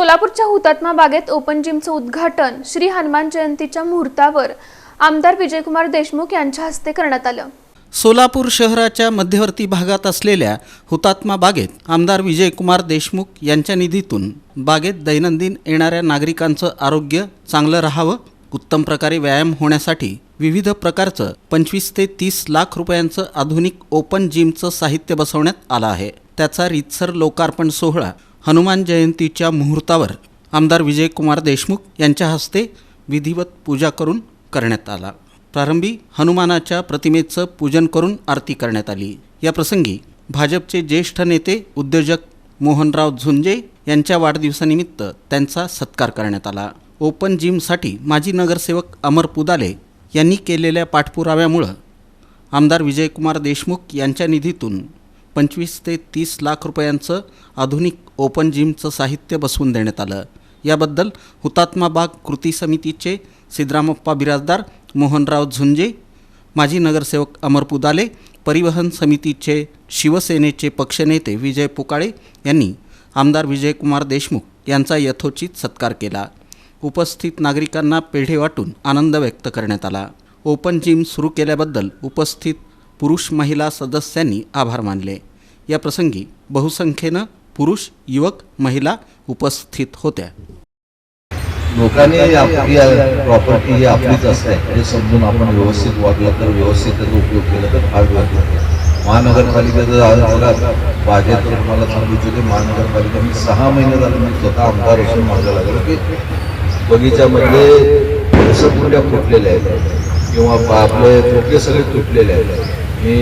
सोलापूरच्या हुतात्मा बागेत ओपन जिमचं उद्घाटन श्री हनुमान जयंतीच्या मुहूर्तावर आमदार विजयकुमार देशमुख यांच्या हस्ते करण्यात आलं. सोलापूर शहराच्या मध्यवर्ती भागात असलेल्या हुतात्मा बागेत आमदार विजयकुमार देशमुख यांच्या निधीतून बागेत दैनंदिन येणाऱ्या नागरिकांचं आरोग्य चांगलं राहावं उत्तम प्रकारे व्यायाम होण्यासाठी विविध प्रकारचं पंचवीस ते तीस लाख रुपयांचं आधुनिक ओपन जिमचं साहित्य बसवण्यात आलं आहे. त्याचा रीतसर लोकार्पण सोहळा हनुमान जयंतीच्या मुहूर्तावर आमदार विजयकुमार देशमुख यांच्या हस्ते विधिवत पूजा करून करण्यात आला. प्रारंभी हनुमानाच्या प्रतिमेचं पूजन करून आरती करण्यात आली. या प्रसंगी भाजपचे ज्येष्ठ नेते उद्योजक मोहनराव झुंजे यांच्या वाढदिवसानिमित्त त्यांचा सत्कार करण्यात आला. ओपन जिमसाठी माजी नगरसेवक अमर पुदाले यांनी केलेल्या पाठपुराव्यामुळं आमदार विजयकुमार देशमुख यांच्या निधीतून पंचवीस ते तीस लाख रुपयांचं आधुनिक ओपन जिमचं साहित्य बसवून देण्यात आलं. याबद्दल हुतात्मा बाग कृती समितीचे सिद्धरामप्पा बिराजदार मोहनराव झुंजे माजी नगरसेवक अमर पुदाले परिवहन समितीचे शिवसेनेचे पक्षनेते विजय पुकाळे यांनी आमदार विजयकुमार देशमुख यांचा यथोचित सत्कार केला. उपस्थित नागरिकांना पेढे वाटून आनंद व्यक्त करण्यात आला. ओपन जिम सुरू केल्याबद्दल उपस्थित पुरुष महिला सदस्यांनी आभार मानले. या प्रसंगी बहुसंख्येनं पुरुष युवक महिला उपस्थित होत्या. लोकांनी आपली प्रॉपर्टी ही आपलीच असते. हे समजून आपण व्यवस्थित वागलं तर व्यवस्थित त्याचा उपयोग केला तर फार व्यवस्थित महानगरपालिकेचं आज बघा बागेत तर तुम्हाला सांगू इच्छितो महानगरपालिका मी सहा महिने झालं मी स्वतः आमदार असून माझं लागलं की बगीच्यामध्ये म्हणजे रसकुंड्या फुटलेल्या आहेत किंवा आपले तुटले सगळे तुटलेले आहेत. मी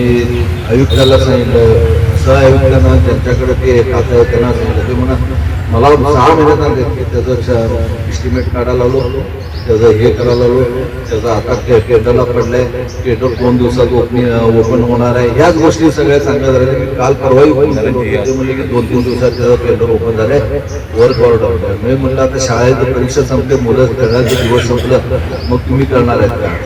आयुक्ताला सांगितलं सहआयुक्तांना त्यांच्याकडे ते खाता आहे त्यांना सांगितलं. ते म्हणा मला सहा महिन्यात की त्याचं इस्टिमेट काढायला लागलो त्याचं हे करायला लागलो त्याचा आता टे- टेंडरला पडलंय टेंडर दोन दिवसात ओपनिंग ओपन होणार आहे. ह्याच गोष्टी सगळ्या चांगल्या झाल्या मी काल परवाही फोन म्हणले की दोन तीन दिवसात त्याचं टेंडर ओपन झालंय वर्क ऑर्डर मी म्हणलं आता शाळेत परीक्षा संपते मुलं खेळायचे दिवस संपलं मग तुम्ही करणार आहेत का?